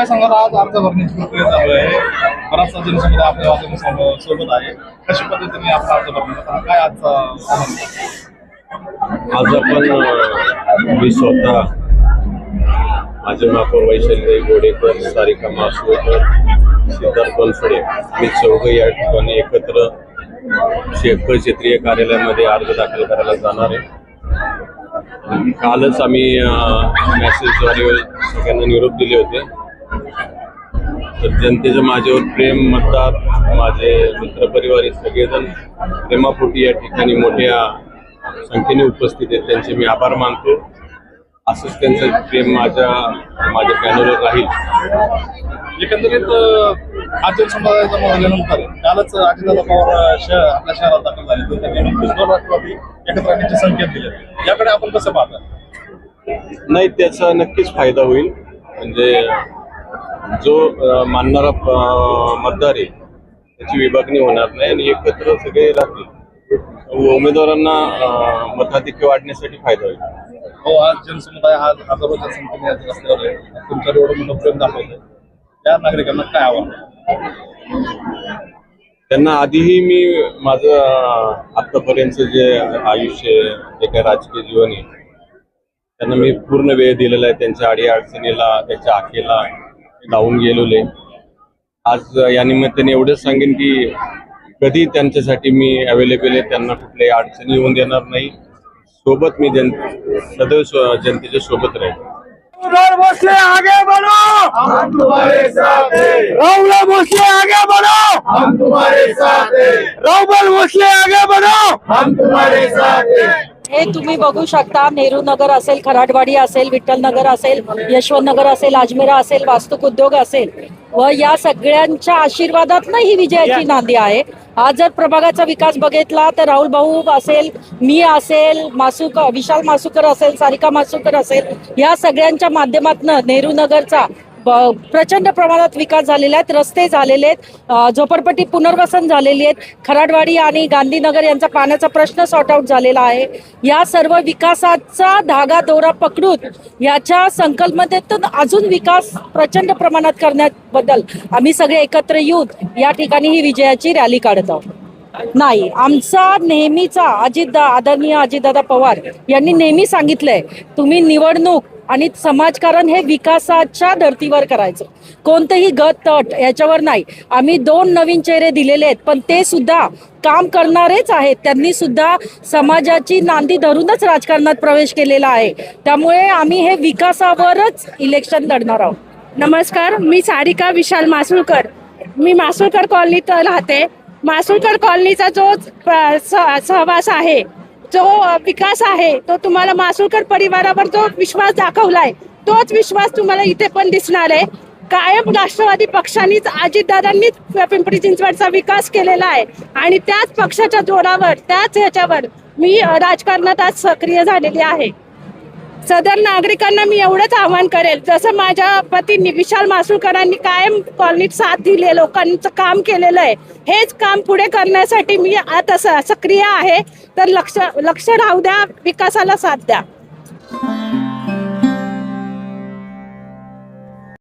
काय सांगाल? आज अर्ज भरण्याची प्रक्रिया चालू आहे. बराचसा जनसमुदाय आपल्या वाजून सोबत आहे. कशा पद्धतीने आपला अर्ज भरण्याचा काय आजचा आज आपण मी स्वतः माझे महापौर वैशल्य गोडेकर सारिका मासोकर सिद्धार्थ बनसोडे मी चौघ या ठिकाणी एकत्र क्षेत्रीय कार्यालयामध्ये अर्ज दाखल करायला जाणार आहे. कालच आम्ही मेसेजद्वारे सगळ्यांना निरोप दिले होते. तर जनतेचं माझ्यावर प्रेम मतदार माझे मित्रपरिवार सगळेजण. प्रेमापोटी या ठिकाणी मोठ्या संख्येने उपस्थित आहेत. त्यांचे मी आभार मानतो. असंच त्यांचं प्रेम माझ्या माझ्या पॅनलवर राहील. एकंदरीत आज जनसमुदायाचा झाल्यानंतर कालच अजितदादा पवार शहर आपल्या शहरात दाखल झाले तर त्यांनी दोन राष्ट्रवादी एकत्र आणण्याचे संकेत दिले. याकडे आपण कसं पाहता? नाही त्याचा नक्कीच फायदा होईल. म्हणजे जो मानणारा मतदार आहे त्याची विभागणी होणार नाही आणि एकत्र सगळे राहतील. उमेदवारांना मताधिक्य वाढण्यासाठी फायदा होईल. हो आज जनसमुदाय आज हजारोच्या संख्येने आज रस्त्यावर आहे. तुमच्यावर एवढं मोठं प्रेम दाखवलंय त्या नागरिकांना काय आव्हान? त्यांना आधीही मी माझं आतापर्यंत जे आयुष्य आहे, जे काही राजकीय जीवन आहे त्यांना मी पूर्ण वेळ दिलेला आहे. त्यांच्या अडी अडचणीला त्यांच्या आखेला धावून गेलेले आज या निमित्ताने एवढंच सांगेन की कधी त्यांच्यासाठी मी अवेलेबल आहे त्यांना कुठल्याही अडचणी येऊन देणार नाही. सोबत मी जन सदैव स्व- जनतेच्या सोबत राहील राहुल भोसले आगे बढ़ो! हम तुम्हारे साथ हैं। राहुल भोसले आगे बढ़ो! हम तुम्हारे साथ हैं। राहुल भोसले आगे बढ़ो! हम तुम्हारे साथ हैं तुम्ही बघू शकता नेहरू नगर असेल खराडवाडी असेल विठ्ठल नगर असेल यशवंत नगर असेल अजमेरा असेल वास्तुक उद्योग असेल. व या सगळ्यांच्या आशीर्वादात ही विजयाची नांदी आहे. आज जर प्रभागाचा विकास बघितला तर राहुल भाऊ असेल मी असेल मासुक विशाल मासुकर असेल सारिका मासुकर असेल या सगळ्यांच्या माध्यमातून नेहरू नगरचा प्रचंड प्रमाणात विकास झालेला आहेत रस्ते झालेले आहेत झोपडपट्टी पुनर्वसन झालेली आहेत. खराडवाडी आणि गांधीनगर यांचा पाण्याचा प्रश्न सॉर्ट आउट झालेला आहे. या सर्व विकासाचा धागा दोरा पकडून याच्या संकल्पनेतून अजून विकास प्रचंड प्रमाणात करण्याबद्दल आम्ही सगळे एकत्र येऊन या ठिकाणी ही विजयाची रॅली काढत आहोत. नाही आमचा नेहमीचा अजितदा आदरणीय अजितदादा पवार यांनी नेहमी सांगितलंय तुम्ही निवडणूक आणि समाजकारण हे विकासाच्या धर्तीवर करायचं. कोणतंही गत तट याच्यावर नाही. आम्ही दोन नवीन चेहरे दिलेले आहेत पण ते सुद्धा काम करणारेच आहेत. त्यांनी सुद्धा समाजाची नांदी धरूनच राजकारणात प्रवेश केलेला आहे. त्यामुळे आम्ही हे विकासावरच इलेक्शन लढणार आहोत. नमस्कार मी सारिका विशाल मासुळकर. मी मासुळकर कॉलनीत राहते. मासुळकर कॉलनीचा जो सहवास आहे जो विकास आहे तो तुम्हाला मासुळकर परिवारावर जो विश्वास दाखवलाय तोच विश्वास तुम्हाला इथे पण दिसणार आहे. कायम राष्ट्रवादी पक्षांनीच अजितदादांनीच पिंपरी चिंचवडचा विकास केलेला आहे. आणि त्याच पक्षाच्या जोरावर त्याच ह्याच्यावर मी राजकारणात आज सक्रिय झालेली आहे. सदर नागरिकांना मी एवढंच आव्हान करेल जसं माझ्या पतींनी विशाल मासुळकरांनी कायम कॉलनीत साथ दिली लोकांचं काम केलेलं आहे हेच काम पुढे करण्यासाठी मी आता स- सक्रिय आहे तर लक्ष लक्ष राहू द्या विकासाला साथ द्या.